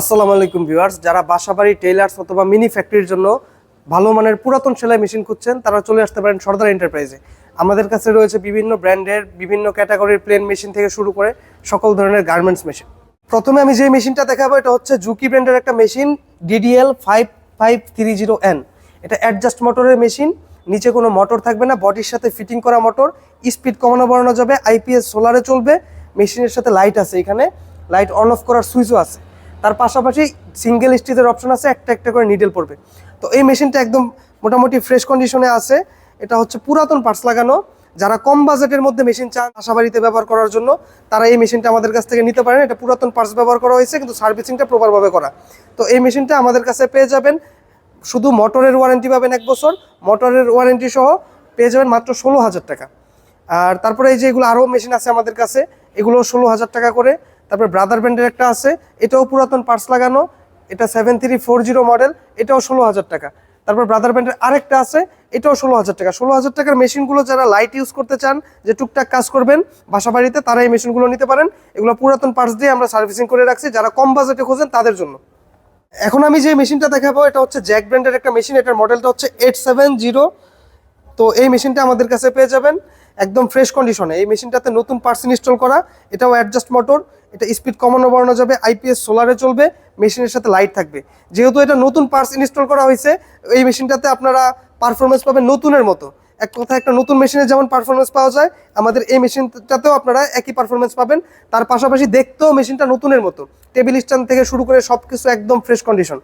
আসসালামু আলাইকুম ভিউয়ার্স, যারা বাসাবাড়ি, টেইলার্স অথবা মিনি ফ্যাক্টরির জন্য ভালো মানের পুরাতন সেলাই মেশিন খুঁজছেন, তারা চলে আসতে পারেন সর্দার এন্টারপ্রাইজে। আমাদের কাছে রয়েছে বিভিন্ন ব্র্যান্ডের, বিভিন্ন ক্যাটাগরির প্লেন মেশিন থেকে শুরু করে সকল ধরনের গার্মেন্টস মেশিন। প্রথমে আমি যে মেশিনটা দেখাবো, এটা হচ্ছে জুকি ব্র্যান্ডের একটা machine, DDL five five three zero N. এটা অ্যাডজাস্ট মোটরের মেশিন, নিচে কোনো মোটর থাকবে না, বডির সাথে ফিটিং করা মোটর, স্পিড কমানো বাড়ানো যাবে, আইপিএস সোলারে চলবে, মেশিনের সাথে লাইট আছে এখানে, লাইট অন অফ করার সুইচও আছে। তার পাশাপাশি সিঙ্গেল স্টিচের অপশন আছে, একটা একটা করে নিডেল পড়বে। তো এই মেশিনটা একদম মোটামুটি ফ্রেশ কন্ডিশনে আছে। এটা হচ্ছে পুরাতন পার্টস লাগানো। যারা কম বাজেটের মধ্যে মেশিন চান, আশাবাড়িতে ব্যবহার করার জন্য, তারা এই মেশিনটা আমাদের কাছ থেকে নিতে পারেন। এটা পুরাতন পার্টস ব্যবহার করা হয়েছে, কিন্তু সার্ভিসিংটা প্রপারভাবে করা। তো এই মেশিনটা আমাদের কাছে পেয়ে যাবেন। শুধু মোটরের ওয়ারেন্টি পাবেন এক বছর। মোটরের ওয়ারেন্টি সহ পেয়ে যাবেন মাত্র ষোলো হাজার টাকা। আর তারপরে এই যে এগুলো আরও মেশিন আছে আমাদের কাছে এগুলো ষোলো হাজার টাকা করে। তারপরে ব্রাদার ব্র্যান্ডের একটা আছে, এটাও পুরাতন পার্টস লাগানো, এটা seven three four zero model এটাও ষোলো হাজার টাকা। তারপর ব্রাদার ব্র্যান্ডের আরেকটা আছে, এটাও ষোলো হাজার টাকা। ষোলো হাজার টাকার মেশিনগুলো যারা লাইট ইউজ করতে চান, যে টুকটাক কাজ করবেন বাসা বাড়িতে তারা এই মেশিনগুলো নিতে পারেন। এগুলো পুরাতন পার্টস দিয়ে আমরা সার্ভিসিং করে রাখছি, যারা কম বাজেটে খোঁজেন তাদের জন্য। এখন আমি যে মেশিনটা দেখাবো, এটা হচ্ছে জ্যাক ব্র্যান্ডের একটা মেশিন এটার মডেলটা হচ্ছে এইট সেভেন জিরো তো এই মেশিনটা আমাদের কাছে পেয়ে যাবেন। একদম ফ্রেশ কন্ডিশনে এই মেশিনটাতে নতুন পার্টস ইনস্টল করা, এটাও অ্যাডজাস্ট মোটর এটা স্পিড কমানো বাড়ানো যাবে আইপিএস সোলারে চলবে, মেশিনের সাথে লাইট থাকবে। যেহেতু এটা নতুন পার্টস ইনস্টল করা হয়েছে, এই মেশিনটাতে আপনারা পারফরমেন্স পাবেন নতুনের মতো। এক কথা একটা নতুন মেশিনে যেমন পারফরমেন্স পাওয়া যায়, আমাদের এই মেশিনটাতেও আপনারা একই পারফরমেন্স পাবেন। তার পাশাপাশি দেখতেও মেশিনটা নতুনের মতো। টেবিল স্ট্যান্ড থেকে শুরু করে সব কিছু একদম ফ্রেশ কন্ডিশন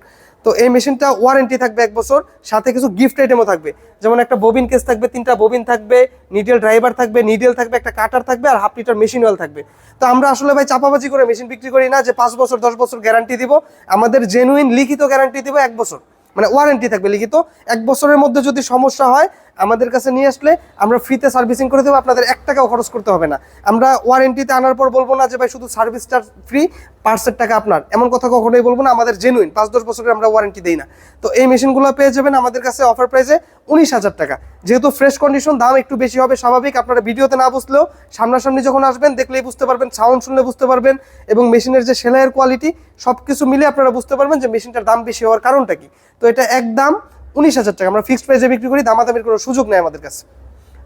তো এই মেশিনটা ওয়ারেন্টি থাকবে এক বছর, সাথে কিছু গিফট আইটেমও থাকবে। যেমন একটা ববিন কেস থাকবে, তিনটা ববিন থাকবে নিডেল ড্রাইভার থাকবে নিডেল থাকবে, একটা কাটার থাকবে, আর হাফ লিটার মেশিন অয়েল থাকবে। তো আমরা আসলে ভাই চাপাবাজি করে মেশিন বিক্রি করি না যে পাঁচ বছর, দশ বছর গ্যারান্টি দিব। আমাদের জেনুইন লিখিত গ্যারান্টি দিব এক বছর। মানে ওয়ারেন্টি থাকবে লিখিত। এক বছরের মধ্যে যদি সমস্যা হয় আমাদের কাছে নিয়ে আসলে আমরা ফ্রিতে সার্ভিসিং করে দেবো, আপনাদের এক টাকাও খরচ করতে হবে না। আমরা ওয়ারেন্টিতে আনার পর বলব না যে, ভাই, শুধু সার্ভিসটা ফ্রি পার্সের টাকা আপনার। এমন কথা কখনোই বলব না, আমাদের জেনুইন পাঁচ দশ বছরের আমরা ওয়ারেন্টি দিই না। তো এই মেশিনগুলো পেয়ে যাবেন আমাদের কাছে অফার প্রাইসে উনিশ হাজার টাকা। যেহেতু ফ্রেশ কন্ডিশন দাম একটু বেশি হবে, স্বাভাবিক, আপনারা ভিডিওতে না বুঝলেও সামনাসামনি যখন আসবেন, দেখলেই বুঝতে পারবেন সাউন্ড শুনলে বুঝতে পারবেন এবং মেশিনের যে সেলাইয়ের কোয়ালিটি সব কিছু মিলে আপনারা বুঝতে পারবেন যে, মেশিনটার দাম বেশি হওয়ার কারণটা কি। তো এটা একদম উনিশ হাজার টাকা। আমরা ফিক্সড প্রাইসে বিক্রি করি দামাদামির কোনো সুযোগ নেই আমাদের কাছে।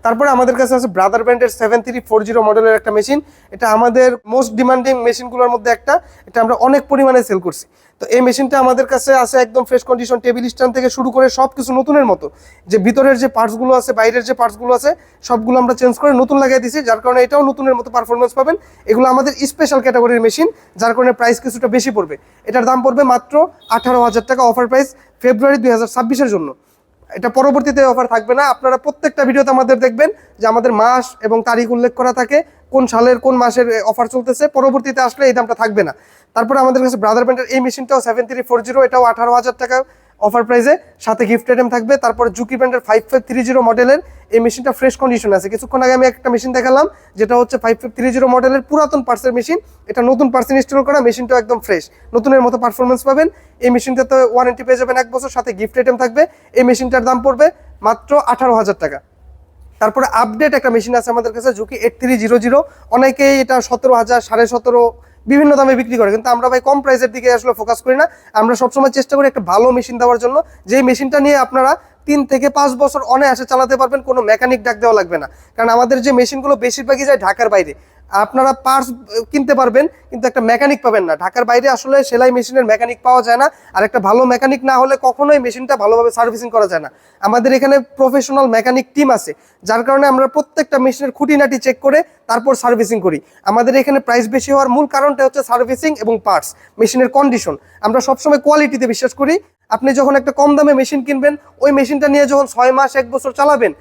তারপরে আমাদের কাছে আছে ব্রাদার ব্র্যান্ডের সেভেন থ্রি ফোর জিরো মডেলের একটা মেশিন এটা আমাদের মোস্ট ডিমান্ডিং মেশিনগুলোর মধ্যে একটা। এটা আমরা অনেক পরিমাণে সেল করছি। তো এই মেশিনটা আমাদের কাছে আছে একদম ফ্রেশ কন্ডিশন টেবিল স্ট্যান্ড থেকে শুরু করে সব কিছু নতুনের মতো। যে ভিতরের যে পার্টসগুলো আছে, বাইরের যে পার্টসগুলো আছে, সবগুলো আমরা চেঞ্জ করে নতুন লাগিয়ে দিছি, যার কারণে এটাও নতুনের মতো পারফরমেন্স পাবেন। এগুলো আমাদের স্পেশাল ক্যাটাগরির মেশিন যার কারণে প্রাইস কিছুটা বেশি পড়বে। এটার দাম পড়বে মাত্র আঠারো হাজার টাকা অফার প্রাইস ফেব্রুয়ারি দুই হাজার জন্য। এটা পরবর্তীতে অফার থাকবে না। আপনারা প্রত্যেকটা ভিডিওতে আমাদের দেখবেন যে আমাদের মাস এবং তারিখ উল্লেখ করা থাকে, কোন সালের, কোন মাসের অফার চলতেছে। পরবর্তীতে আসলে এই দামটা থাকবে না। তারপরে আমাদের কাছে ব্রাদার ব্যান্ডের এই মেশিনটাও সেভেন থ্রি ফোর জিরো এটাও আঠারো হাজার টাকা। অফার প্রাইসে সাথে গিফট আইটেম থাকবে, তারপরে জুকি ব্র্যান্ডের ফাইভ ফাইভ থ্রি জিরো মডেলের এই মেশিনটা ফ্রেশ কন্ডিশন আছে। কিছুক্ষণ আগে আমি একটা মেশিন দেখালাম, যেটা হচ্ছে ফাইভ ফাইভ থ্রি জিরো মডেলের পুরাতন পার্সের মেশিন এটা নতুন পার্স ইনস্টল করা মেশিনটাও একদম ফ্রেশ নতুনের মতো পারফরমেন্স পাবেন, এই মেশিনটাতে ওয়ারেন্টি পেয়ে যাবেন এক বছর, সাথে গিফট আইটেম থাকবে, এই মেশিনটার দাম পড়বে মাত্র আঠারো হাজার টাকা। তারপরে আপডেট একটা মেশিন আছে আমাদের কাছে Juki eight three zero zero অনেকেই এটা সতেরো হাজার, সাড়ে সতেরো বিভিন্ন দামে বিক্রি করে। কিন্তু আমরা ভাই কম প্রাইসের দিকে আসলে ফোকাস করি না। আমরা সবসময় চেষ্টা করি একটা ভালো মেশিন দেওয়ার জন্য। যেই মেশিনটা নিয়ে আপনারা তিন থেকে পাঁচ বছর অনায়াসে চালাতে পারবেন, কোনো মেকানিক ডাক দেওয়া লাগবে না। কারণ আমাদের যে মেশিনগুলো বেশিরভাগই যায় ঢাকার বাইরে। আপনারা পার্টস কিনতে পারবেন, কিন্তু একটা মেকানিক পাবেন না। ঢাকার বাইরে আসলে সেলাই মেশিনের মেকানিক পাওয়া যায় না, আর একটা ভালো মেকানিক না হলে কখনোই মেশিনটা ভালোভাবে সার্ভিসিং করা যায় না। আমাদের এখানে প্রফেশনাল মেকানিক টিম আছে, যার কারণে আমরা প্রত্যেকটা মেশিনের খুঁটিনাটি চেক করে তারপর সার্ভিসিং করি। আমাদের এখানে প্রাইস বেশি হওয়ার মূল কারণটা হচ্ছে সার্ভিসিং এবং পার্টস মেশিনের কন্ডিশন আমরা সবসময় কোয়ালিটিতে বিশ্বাস করি। আপনি যখন একটা কম দামে মেশিন কিনবেন, ওই মেশিনটা নিয়ে যখন ছয় মাস, এক বছর চালাবেন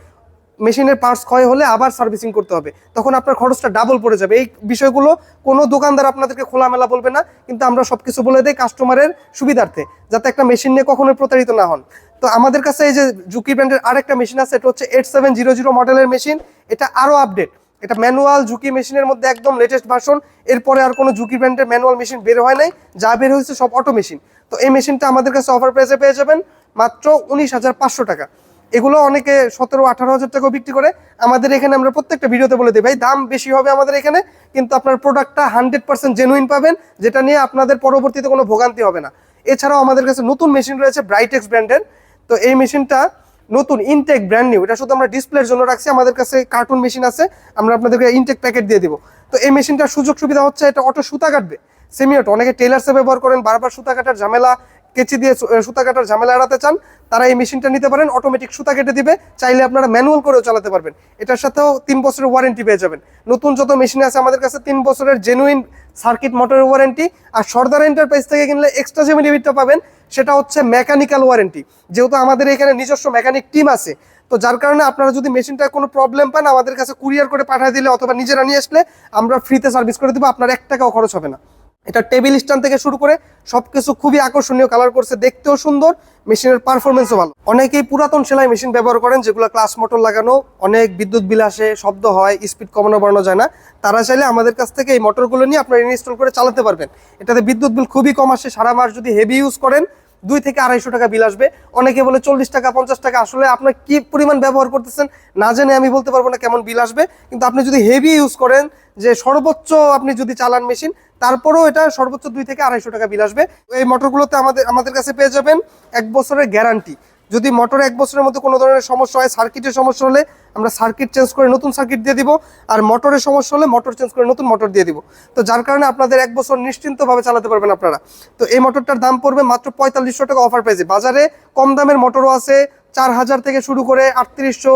মেশিনের পার্টস ক্ষয় হলে আবার সার্ভিসিং করতে হবে। তখন আপনার খরচটা ডাবল পড়ে যাবে। এই বিষয়গুলো কোনো দোকানদার আপনাদেরকে খোলামেলা বলবে না, কিন্তু আমরা সব কিছু বলে দিই কাস্টমারের সুবিধার্থে, যাতে একটা মেশিন নিয়ে কখনোই প্রতারিত না হন। তো আমাদের কাছে এই যে জুকি ব্র্যান্ডের আরেকটা মেশিন আছে, এটা হচ্ছে এইট সেভেন জিরো জিরো মডেলের মেশিন এটা আরও আপডেট এটা ম্যানুয়াল ঝুঁকি মেশিনের মধ্যে একদম লেটেস্ট ভার্সন এরপরে আর কোনো ঝুঁকি ব্র্যান্ডের ম্যানুয়াল মেশিন বের হয় নাই। যা বের হয়েছে সব অটো মেশিন তো এই মেশিনটা আমাদের কাছে অফার প্রাইসে পেয়ে যাবেন মাত্র উনিশ হাজার পাঁচশো টাকা। এগুলো অনেকে সতেরো, আঠারো হাজার টাকাও বিক্রি করে। আমাদের এখানে আমরা প্রত্যেকটা ভিডিওতে বলে দিই, ভাই, দাম বেশি হবে আমাদের এখানে, কিন্তু আপনার প্রোডাক্টটা হান্ড্রেড পার্সেন্ট জেনুইন পাবেন, যেটা নিয়ে আপনাদের পরবর্তীতে কোনো ভোগান্তি হবে না। এছাড়াও আমাদের কাছে নতুন মেশিন রয়েছে ব্রাইটেক্স ব্র্যান্ডের তো এই মেশিনটা নতুন ইনটেক ব্র্যান্ড নিউ এটা শুধু আমরা ডিসপ্লের জন্য রাখছি, আমাদের কাছে কার্টুন মেশিন আছে, আমরা আপনাদেরকে ইনটেক প্যাকেট দিয়ে দিব। তো এই মেশিনটার সুযোগ সুবিধা হচ্ছে, এটা অটো সুতা কাটবে সেমি অটো অনেকে টেলার্সে ব্যবহার করেন, বারবার সুতা কাটার ঝামেলা কেচি দিয়ে সুতা কাটার ঝামেলা এড়াতে চান, তারা এই মেশিনটা নিতে পারেন অটোমেটিক সুতা কেটে দিবে, চাইলে আপনারা ম্যানুয়াল করেও চালাতে পারবেন। এটার সাথেও তিন বছরের ওয়ারেন্টি পেয়ে যাবেন। নতুন যত মেশিন আছে আমাদের কাছে, তিন বছরের জেনুইন সার্কিট মোটরের ওয়ারেন্টি আর সর্দার এন্টারপ্রাইজ থেকে কিনলে এক্সট্রা যে বেনিফিটটা পাবেন, সেটা হচ্ছে মেকানিক্যাল ওয়ারেন্টি যেহেতু আমাদের এখানে নিজস্ব মেকানিক টিম আছে, তো যার কারণে আপনারা যদি মেশিনটা কোনো প্রবলেম পান, আমাদের কাছে কুরিয়ার করে পাঠিয়ে দিলে অথবা নিজেরা নিয়ে আসলে আমরা ফ্রিতে সার্ভিস করে দেবো, আপনার এক টাকাও খরচ হবে না। এটা টেবিল স্ট্যান্ড থেকে শুরু করে সবকিছু খুবই আকর্ষণীয় কালার করছে, দেখতেও সুন্দর মেশিনের পারফরমেন্সও ভালো। অনেকেই পুরাতন সেলাই মেশিন ব্যবহার করেন, যেগুলো ক্লাস মোটর লাগানো, অনেক বিদ্যুৎ বিল আসে, শব্দ হয় স্পিড কমানো বাড়ানো যায় না। তারা চাইলে আমাদের কাছ থেকে এই মোটরগুলো নিয়ে আপনারা ইনস্টল করে চালাতে পারবেন। এটাতে বিদ্যুৎ বিল খুবই কম আসে, সারা মাস যদি হেভি ইউজ করেন দুই থেকে আড়াইশো টাকা বিল আসবে। অনেকে বলে চল্লিশ টাকা, পঞ্চাশ টাকা। আসলে আপনার কি পরিমাণ ব্যবহার করতেছেন না জেনে আমি বলতে পারব না কেমন বিল আসবে। কিন্তু আপনি যদি হেভি ইউজ করেন, যে সর্বোচ্চ আপনি যদি চালান মেশিন তারপরেও এটা সর্বোচ্চ দুই থেকে আড়াইশো টাকা বিল আসবে। এই মোটরগুলোতে আমাদের আমাদের কাছে পেয়ে যাবেন এক বছরের গ্যারান্টি যদি মোটর এক বছরের মধ্যে কোনো ধরনের সমস্যা হয় সার্কিটের সমস্যা হলে আমরা সার্কিট চেঞ্জ করে নতুন সার্কিট দিয়ে দিব। আর মোটরের সমস্যা হলে মোটর চেঞ্জ করে নতুন মোটর দিয়ে দিব। তো যার কারণে আপনাদের এক বছর নিশ্চিন্তভাবে চালাতে পারবেন আপনারা। তো এই মোটরটার দাম পড়বে মাত্র পঁয়তাল্লিশশো টাকা অফার প্রাইসে বাজারে কম দামের মোটরও আছে, চার হাজার থেকে শুরু করে আটত্রিশশো,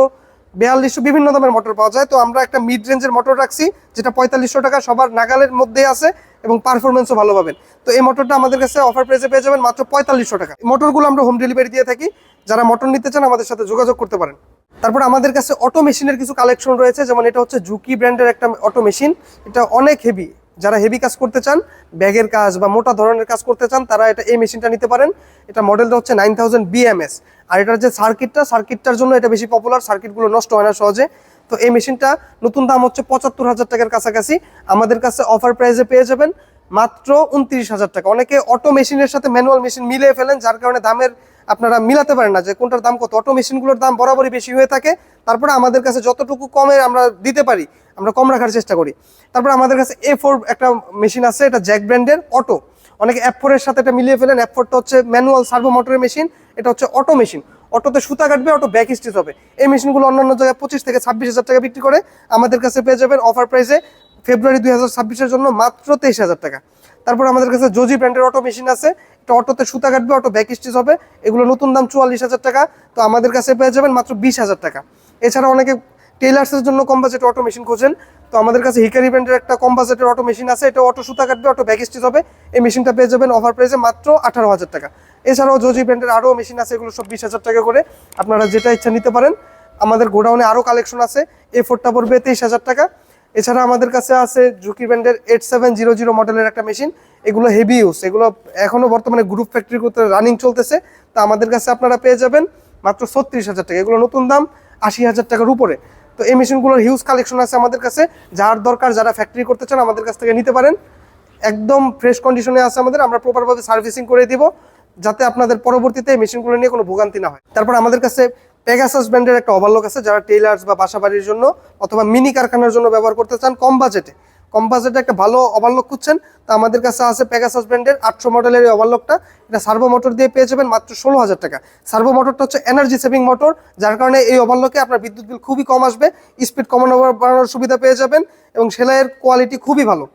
বিয়াল্লিশশো বিভিন্ন দামের মোটর পাওয়া যায়। তো আমরা একটা মিড রেঞ্জের মোটর রাখছি, যেটা পঁয়তাল্লিশশো টাকা সবার নাগালের মধ্যে আছে। এবং পারফরমেন্সও ভালো পাবেন। তো এই মোটরটা আমাদের কাছে অফার প্রাইসে পেয়ে যাবেন মাত্র পঁয়তাল্লিশশো টাকা। মোটরগুলো আমরা হোম ডেলিভারি দিয়ে থাকি। যারা মোটর নিতে চান আমাদের সাথে যোগাযোগ করতে পারেন। তারপর আমাদের কাছে অটো মেশিনের কিছু কালেকশন রয়েছে। যেমন এটা হচ্ছে জুকি ব্র্যান্ডের একটা অটো মেশিন এটা অনেক হেভি যারা হেভি কাজ করতে চান, ব্যাগের কাজ বা মোটা ধরনের কাজ করতে চান, তারা এটা এই মেশিনটা নিতে পারেন। এটা মডেলটা হচ্ছে নাইন থাউজেন্ড বিএমএস আর এটার যে সার্কিটটা সার্কিটটার জন্য এটা বেশি পপুলার সার্কিটগুলো নষ্ট হয় না সহজে। তো এই মেশিনটা নতুন দাম হচ্ছে পঁচাত্তর হাজার টাকার কাছাকাছি। আমাদের কাছে অফার প্রাইসে পেয়ে যাবেন মাত্র উনত্রিশ হাজার টাকা। অনেকে অটো মেশিনের সাথে ম্যানুয়াল মেশিন মিলিয়ে ফেলেন, যার কারণে দামের আপনারা মিলাতে পারেন না যে কোনটার দাম কত। অটো মেশিনগুলোর দাম বরাবরই বেশি হয়ে থাকে। তারপরে আমাদের কাছে যতটুকু কমে আমরা দিতে পারি, আমরা কম রাখার চেষ্টা করি। তারপর আমাদের কাছে এ ফোর একটা মেশিন আছে, এটা জ্যাক ব্র্যান্ডের অটো অনেকে অ্যাপ ফোরের সাথে এটা মিলিয়ে ফেলেন অ্যাপ ফোরটা হচ্ছে ম্যানুয়াল সার্ভো মোটরের মেশিন এটা হচ্ছে অটো মেশিন অটোতে সুতা কাটবে, অটো ব্যাক স্টিচ হবে। এই মেশিনগুলো অন্যান্য জায়গায় পঁচিশ থেকে ছাব্বিশ হাজার টাকা বিক্রি করে আমাদের কাছে পেয়ে যাবেন অফার প্রাইসে ফেব্রুয়ারি দুই হাজার জন্য মাত্র তেইশ হাজার টাকা। তারপর আমাদের কাছে জোজি ব্র্যান্ডের অটো মেশিন আছে। এটা অটোতে সুতা কাটবে, অটো ব্যাক স্টিচ হবে। এগুলো নতুন দাম চুয়াল্লিশ হাজার টাকা। তো আমাদের কাছে পেয়ে যাবেন মাত্র বিশ হাজার টাকা। এছাড়া অনেকে টেলার্সের জন্য কম অটো মেশিন খোঁজেন। তো আমাদের কাছে হিকারি ব্র্যান্ডের একটা কম বাজেটের অটো মেশিন আছে। এটা অটো সুতা কাটবে অটো ব্যাক স্টিচ হবে। এই মেশিনটা পেয়ে যাবেন অফার প্রাইসে মাত্র আঠারো হাজার টাকা। এছাড়াও জোজি ব্র্যান্ডের আরও মেশিন আছে, এগুলো সব বিশ হাজার টাকা করে। আপনারা যেটা ইচ্ছা নিতে পারেন। আমাদের গোডাউনে আরও কালেকশন আছে। এ ফোরটা পড়বে তেইশ হাজার টাকা। এছাড়া আমাদের কাছে আছে জুকি ব্র্যান্ডের এইট সেভেন জিরো জিরো মডেলের একটা মেশিন এগুলো হেভি ইউজ এগুলো এখনও বর্তমানে গ্রুপ ফ্যাক্টরি করতে রানিং চলতেছে। তা আমাদের কাছে আপনারা পেয়ে যাবেন মাত্র ছত্রিশ হাজার টাকা। এগুলো নতুন দাম আশি হাজার টাকার উপরে। তো এই মেশিনগুলোর হিউজ কালেকশন আছে আমাদের কাছে। যার দরকার যারা ফ্যাক্টরি করতে চান, আমাদের কাছ থেকে নিতে পারেন। একদম ফ্রেশ কন্ডিশনে আছে আমাদের। আমরা প্রপারভাবে সার্ভিসিং করে দিব, যাতে আপনাদের পরবর্তীতে এই মেশিনগুলো নিয়ে কোনো ভোগান্তি না হয়। তারপর আমাদের কাছে পেগাসাস ব্র্যান্ডের একটা ওভারলক আছে, যারা টেইলার্স বা বাসাবাড়ির জন্য অথবা মিনি কারখানার জন্য ব্যবহার করতে চান, কম বাজেটে কম বাজেটে একটা ভালো ওভারলক খুঁজছেন, তো আমাদের কাছে আছে পেগাসাস ব্র্যান্ডের আটশো মডেলের এই ওভারলকটা এটা সার্ভো মোটর দিয়ে পেয়ে যাবেন মাত্র ষোলো হাজার টাকা। সার্ভো মোটরটা হচ্ছে এনার্জি সেভিং মোটর যার কারণে এই ওভারলকে আপনার বিদ্যুৎ বিল খুবই কম আসবে স্পিড কমানো বাড়ানোর সুবিধা পেয়ে যাবেন, এবং সেলাইয়ের কোয়ালিটি খুবই ভালো।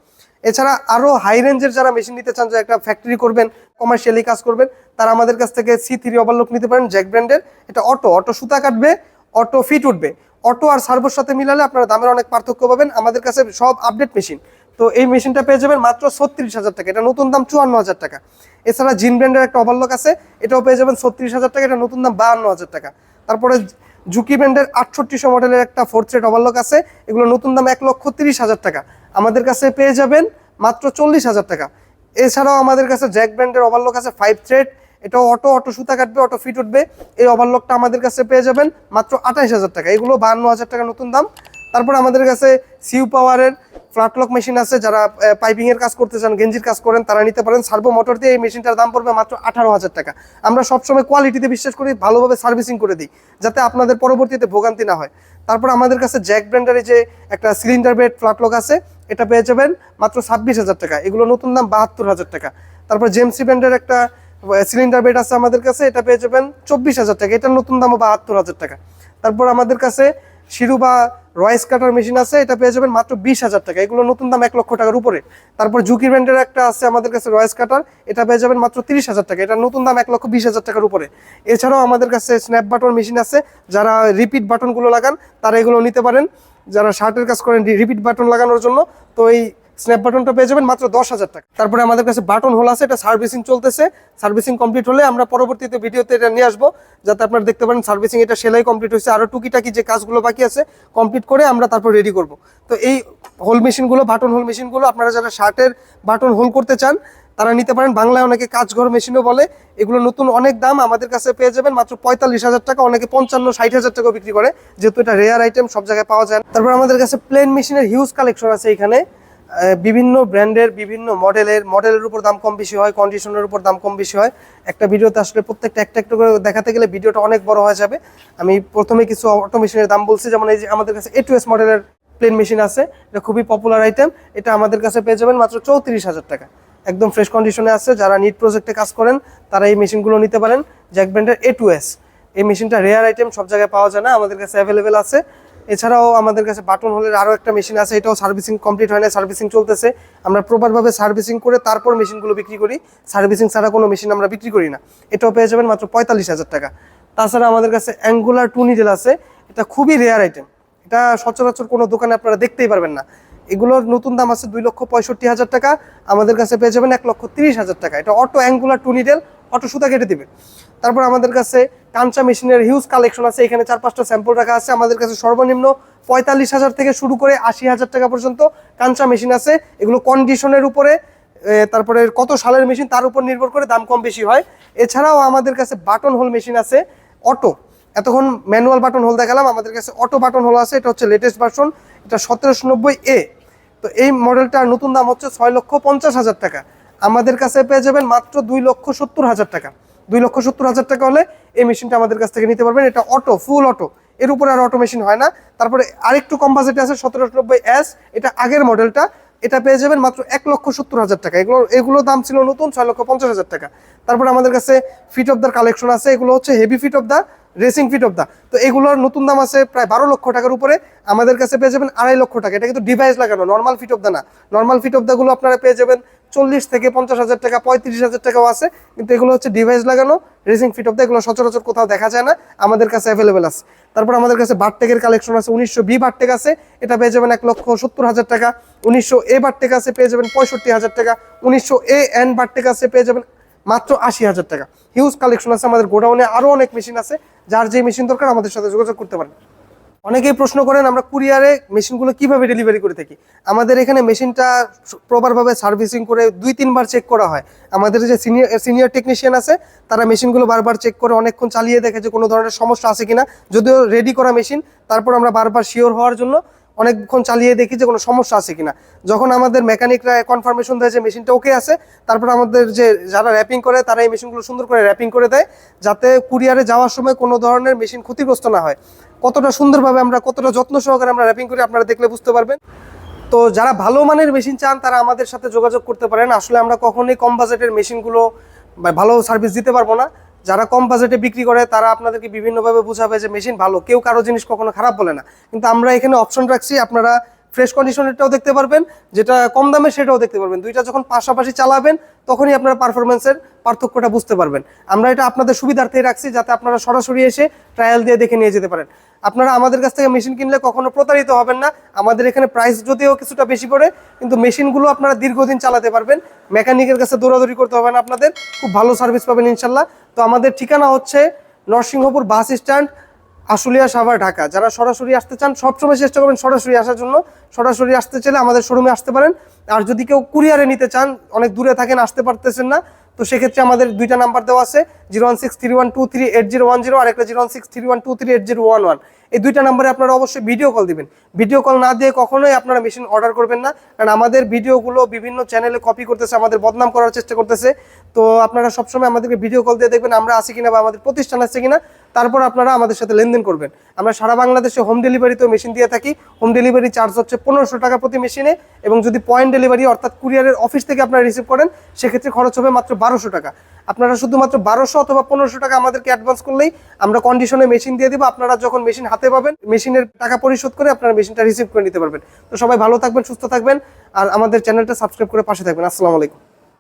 এছাড়া আরও হাই রেঞ্জের যারা মেশিন নিতে চান, যে একটা ফ্যাক্টরি করবেন কমার্শিয়ালি কাজ করবেন, তারা আমাদের কাছ থেকে সি থ্রি ওভারলক নিতে পারেন জ্যাক ব্র্যান্ডের এটা অটো অটো সুতা কাটবে অটো ফিট উঠবে। অটো আর সার্ভোর সাথে মিলালে আপনারা দামের অনেক পার্থক্য পাবেন। আমাদের কাছে সব আপডেট মেশিন তো এই মেশিনটা পেয়ে যাবেন মাত্র ছত্রিশ হাজার টাকা। এটা নতুন দাম চুয়ান্ন হাজার টাকা। এছাড়া জিন ব্র্যান্ডের একটা ওভারলক আছে। এটাও পেয়ে যাবেন ছত্রিশ হাজার টাকা। এটা নতুন দাম বাহান্ন হাজার টাকা। তারপরে জুকি ব্র্যান্ডের আটষট্টিশো মডেলের একটা ফোর থ্রেড ওভারলক আছে। এগুলো নতুন দাম এক লক্ষ তিরিশ হাজার টাকা। আমাদের কাছে পেয়ে যাবেন মাত্র চল্লিশ হাজার টাকা। এছাড়াও আমাদের কাছে জ্যাক ব্র্যান্ডের ওভারলক আছে ফাইভ থ্রেড এটাও অটো অটো সুতা কাটবে, অটো ফিট উঠবে। এই ওভারলকটা আমাদের কাছে পেয়ে যাবেন মাত্র আঠাইশ হাজার টাকা। এগুলো বাহান্ন হাজার টাকা নতুন দাম। তারপর আমাদের কাছে সিউ পাওয়ারের ফ্ল্যাটলক মেশিন আছে। যারা পাইপিং এর কাজ করতে চান, গেঞ্জির কাজ করেন, তারা নিতে পারেন। সার্ভো মোটর দিয়ে এই মেশিনটার দাম পড়বে মাত্র আঠারো হাজার টাকা। আমরা সবসময় কোয়ালিটিতে বিশ্বাস করি, ভালোভাবে সার্ভিসিং করে দিই, যাতে আপনাদের পরবর্তীতে ভোগান্তি না হয়। তারপর আমাদের কাছে জ্যাক ব্র্যান্ডারে যে একটা সিলিন্ডার বেড ফ্ল্যাটলক আছে, এটা পেয়ে যাবেন মাত্র ছাব্বিশ হাজার টাকা। এগুলো নতুন দাম বাহাত্তর হাজার টাকা। তারপর জেমসি ব্র্যান্ডের একটা সিলিন্ডার বেড আছে আমাদের কাছে, এটা পেয়ে যাবেন চব্বিশ হাজার টাকা। এটার নতুন দামও বাহাত্তর হাজার টাকা। তারপর আমাদের কাছে শিরু বা রয়েস কাটার মেশিন আছে, এটা পেয়ে যাবেন মাত্র বিশ হাজার টাকা। এগুলো নতুন দাম এক লক্ষ টাকার উপরে। তারপর জুকি ব্র্যান্ডের একটা আছে আমাদের কাছে, রয়েস কাটার, এটা পেয়ে যাবেন মাত্র তিরিশ হাজার টাকা। এটা নতুন দাম এক লক্ষ বিশ হাজার টাকার উপরে। এছাড়াও আমাদের কাছে স্ন্যাপ বাটন মেশিন আছে, যারা রিপিট বাটনগুলো লাগান, তারা এগুলো নিতে পারেন। যারা শার্টের কাজ করেন রিপিট বাটন লাগানোর জন্য। তো এই স্ন্যাপ বাটনটা পেয়ে যাবেন মাত্র দশ হাজার টাকা। তারপরে আমাদের কাছে বাটন হোল আছে, এটা সার্ভিসিং চলতেছে। সার্ভিসিং কমপ্লিট হলে আমরা পরবর্তীতে ভিডিওতে এটা নিয়ে আসব। যাতে আপনারা দেখতে পারেন সার্ভিসিং এটা সেলাই কমপ্লিট হয়েছে। আরও টুকিটাকি যে কাজগুলো বাকি আছে কমপ্লিট করে আমরা তারপর রেডি করব। তো এই হোল মেশিনগুলো বাটন হোল মেশিনগুলো আপনারা যারা শার্টের বাটন হোল করতে চান, তারা নিতে পারেন। বাংলায় অনেকে কাজঘর মেশিনও বলে, এগুলো নতুন অনেক দাম। আমাদের কাছে পেয়ে যাবেন মাত্র পঁয়তাল্লিশ হাজার টাকা। অনেকে পঞ্চান্ন, ষাট হাজার টাকা বিক্রি করে। যেহেতু এটা রেয়ার আইটেম সব জায়গায় পাওয়া যায় তারপর আমাদের কাছে প্লেন মেশিনের হিউজ কালেকশন আছে এখানে। বিভিন্ন ব্র্যান্ডের, বিভিন্ন মডেলের মডেলের উপর দাম কম বেশি হয় কন্ডিশনের উপর দাম কম বেশি হয়। একটা ভিডিওতে আসলে প্রত্যেকটা, একটা একটা করে দেখাতে গেলে ভিডিওটা অনেক বড় হয়ে যাবে। আমি প্রথমে কিছু অটো মেশিনের দাম বলছি, যেমন এই যে আমাদের কাছে এ টু এস মডেলের প্লেন মেশিন আছে, এটা খুবই পপুলার আইটেম এটা আমাদের কাছে পেয়ে যাবেন মাত্র চৌত্রিশ হাজার টাকা। একদম ফ্রেশ কন্ডিশনে আছে, যারা নিট প্রজেক্টে কাজ করেন, তারা এই মেশিনগুলো নিতে পারেন। জ্যাক ব্র্যান্ডের এ টু এস এই মেশিনটা রেয়ার আইটেম সব জায়গায় পাওয়া যায় না, আমাদের কাছে অ্যাভেলেবেল আছে। এছাড়াও আমাদের কাছে বাটন হোলের আরও একটা মেশিন আছে, এটাও সার্ভিসিং কমপ্লিট হয় না সার্ভিসিং চলতেছে। আমরা প্রপারভাবে সার্ভিসিং করে তারপর মেশিনগুলো বিক্রি করি। সার্ভিসিং ছাড়া কোনো মেশিন আমরা বিক্রি করি না। এটাও পেয়ে যাবেন মাত্র পঁয়তাল্লিশ হাজার টাকা। তাছাড়া আমাদের কাছে অ্যাঙ্গুলার টু নিডেল আছে। এটা খুবই রেয়ার আইটেম এটা সচরাচর কোনো দোকানে আপনারা দেখতেই পারবেন না। এগুলোর নতুন দাম আছে দুই লক্ষ পঁয়ষট্টি হাজার টাকা। আমাদের কাছে পেয়ে যাবেন এক লক্ষ তিরিশ হাজার টাকা। এটা auto angular two needle auto সুতা কেটে দিবে। তারপর আমাদের কাছে কাঞ্চা মেশিনের হিউজ কালেকশন আছে। এখানে চার পাঁচটা স্যাম্পল রাখা আছে। আমাদের কাছে সর্বনিম্ন পঁয়তাল্লিশ হাজার থেকে শুরু করে আশি হাজার টাকা পর্যন্ত কাঞ্চা মেশিন আছে। এগুলো কন্ডিশনের উপরে তারপরে কত সালের মেশিন তার উপর নির্ভর করে দাম কম বেশি হয়। এছাড়াও আমাদের কাছে বাটন হোল মেশিন আছে অটো এতক্ষণ ম্যানুয়াল বাটন হোল দেখালাম। আমাদের কাছে অটো বাটন হোল আছে। এটা হচ্ছে লেটেস্ট ভার্সন এটা সতেরোশো নব্বই এ তো এই মডেলটার নতুন দাম হচ্ছে ছয় লক্ষ পঞ্চাশ হাজার টাকা। আমাদের কাছে পেয়ে যাবেন মাত্র দুই লক্ষ সত্তর হাজার টাকা। দুই লক্ষ সত্তর হাজার টাকা হলে এই মেশিনটা আমাদের কাছ থেকে নিতে পারবেন। এটা অটো ফুল অটো এর উপরে আর অটো মেশিন হয় না। তারপরে আরেকটু কম বাজেটে আছে, সতেরোশো নব্বই এস এটা আগের মডেলটা এটা পেয়ে যাবেন মাত্র এক লক্ষ সত্তর হাজার টাকা। এগুলো এগুলো দাম ছিল নতুন, ছয় লক্ষ পঞ্চাশ হাজার টাকা। তারপরে আমাদের কাছে ফিট অফ দ্য কালেকশন আছে। এগুলো হচ্ছে heavy foot of the racing foot of the তো এগুলোর নতুন দাম আছে প্রায় বারো লক্ষ টাকার উপরে। আমাদের কাছে পেয়ে যাবেন আড়াই লক্ষ টাকা। এটা কিন্তু ডিভাইস লাগানো নর্মাল ফিট অফ দ্য না। নর্মাল ফিট অফ দ্যগুলো আপনারা পেয়ে যাবেন চল্লিশ থেকে পঞ্চাশ হাজার টাকা, পঁয়ত্রিশ হাজার টাকাও আছে। কিন্তু এগুলো হচ্ছে ডিভাইস লাগানো রেসিং ফিট অফ এগুলো সচরাচর কোথাও দেখা যায় না। আমাদের কাছে অ্যাভেলেবেল আছে। তারপর আমাদের কাছে বারটেকের কালেকশন আছে, উনিশশো বি বারটেক আছে। এটা পেয়ে যাবেন এক লক্ষ সত্তর হাজার টাকা। উনিশশো এ বারটেক আছে, পেয়ে যাবেন পঁয়ষট্টি হাজার টাকা। উনিশশো এ এন বারটেক আছে, পেয়ে যাবেন মাত্র আশি হাজার টাকা। হিউজ কালেকশন আছে আমাদের গোডাউনে আরও অনেক মেশিন আছে। যার যে মেশিন দরকার, আমাদের সাথে যোগাযোগ করতে পারেন। অনেকেই প্রশ্ন করেন, আমরা কুরিয়ারে মেশিনগুলো কীভাবে ডেলিভারি করে থাকি? আমাদের এখানে মেশিনটা প্রপারভাবে সার্ভিসিং করে দুই, তিনবার চেক করা হয়। আমাদের যে সিনিয়র সিনিয়র টেকনিশিয়ান আছে, তারা মেশিনগুলো বারবার চেক করে, অনেকক্ষণ চালিয়ে দেখে যে কোনো ধরনের সমস্যা আছে কিনা। যদিও রেডি করা মেশিন, তারপর আমরা বারবার শিওর হওয়ার জন্য অনেকক্ষণ চালিয়ে দেখি যে কোনো সমস্যা আছে কিনা। যখন আমাদের মেকানিকরা কনফার্মেশন দেয় যে মেশিনটা ওকে আছে, তারপর আমাদের যে যারা র্যাপিং করে, তারা এই মেশিনগুলো সুন্দর করে র্যাপিং করে দেয়, যাতে কুরিয়ারে যাওয়ার সময় কোনো ধরনের মেশিন ক্ষতিগ্রস্ত না হয়। কতটা সুন্দরভাবে আমরা, কতটা যত্ন সহকারে আমরা র্যাপিং করি আপনারা দেখলে বুঝতে পারবেন। তো যারা ভালো মানের মেশিন চান, তারা আমাদের সাথে যোগাযোগ করতে পারেন। আসলে আমরা কখনোই কম বাজেটের মেশিনগুলো ভালো সার্ভিস দিতে পারব না। যারা কম বাজেটে বিক্রি করে, তারা আপনাদেরকে বিভিন্নভাবে বোঝাবে যে মেশিন ভালো। কেউ কারও জিনিস কখনো খারাপ বলে না। কিন্তু আমরা এখানে অপশন রাখছি, আপনারা ফ্রেশ কন্ডিশনেরটাও দেখতে পারবেন, যেটা কম দামে সেটাও দেখতে পারবেন। দুইটা যখন পাশাপাশি চালাবেন, তখনই আপনারা পারফরমেন্সের পার্থক্যটা বুঝতে পারবেন। আমরা এটা আপনাদের সুবিধার্থেই রাখছি, যাতে আপনারা সরাসরি এসে ট্রায়াল দিয়ে দেখে নিয়ে যেতে পারেন। আপনারা আমাদের কাছ থেকে মেশিন কিনলে কখনো প্রতারিত হবেন না। আমাদের এখানে প্রাইস যদিও কিছুটা বেশি পড়ে, কিন্তু মেশিনগুলো আপনারা দীর্ঘদিন চালাতে পারবেন। মেকানিকের কাছে দৌড়াদৌড়ি করতে হবে না আপনাদের। খুব ভালো সার্ভিস পাবেন ইনশাল্লাহ। তো আমাদের ঠিকানা হচ্ছে নরসিংহপুর বাস স্ট্যান্ড আশুলিয়া, সাভার, ঢাকা। যারা সরাসরি আসতে চান, সবসময় চেষ্টা করবেন সরাসরি আসার জন্য। সরাসরি আসতে চাইলে আমাদের শোরুমে আসতে পারেন। আর যদি কেউ কুরিয়ারে নিতে চান, অনেক দূরে থাকেন, আসতে পারতেছেন না, তো সেক্ষেত্রে আমাদের দুইটা নাম্বার দেওয়া আছে zero one six three one two three eight zero one zero আর একটা zero one six three one two three eight zero one one এই দুইটা নাম্বারে আপনারা অবশ্যই ভিডিও কল দিবেন। ভিডিও কল না দিয়ে কখনোই আপনারা মেশিন অর্ডার করবেন না, কারণ আমাদের ভিডিওগুলো বিভিন্ন চ্যানেলে কপি করতেছে, আমাদের বদনাম করার চেষ্টা করতেছে। তো আপনারা সবসময় আমাদেরকে ভিডিও কল দিয়ে দেখবেন, আমরা আছি কিনা বা আমাদের প্রতিষ্ঠান আছে কিনা। তারপর আপনারা আমাদের সাথে লেনদেন করবেন। আমরা সারা বাংলাদেশে হোম ডেলিভারিতেও মেশিন দিয়ে থাকি। হোম ডেলিভারি চার্জ হচ্ছে পনেরোশো টাকা প্রতি মেশিনে এবং যদি পয়েন্ট ডেলিভারি অর্থাৎ কুরিয়ারের অফিস থেকে আপনারা রিসিভ করেন, সেক্ষেত্রে খরচ হবে মাত্র বারোশো টাকা। আপনারা শুধুমাত্র বারোশো অথবা পনেরোশো টাকা আমাদেরকে অ্যাডভান্স করলেই আমরা কন্ডিশনে মেশিন দিয়ে দিব। আপনারা যখন মেশিন হাতে পাবেন মেশিনের টাকা পরিশোধ করে আপনারা মেশিনটা রিসিভ করে নিতে পারবেন। তো সবাই ভালো থাকবেন, সুস্থ থাকবেন। আর আমাদের চ্যানেলটা সাবস্ক্রাইব করে পাশে থাকবেন। আসসালামু আলাইকুম।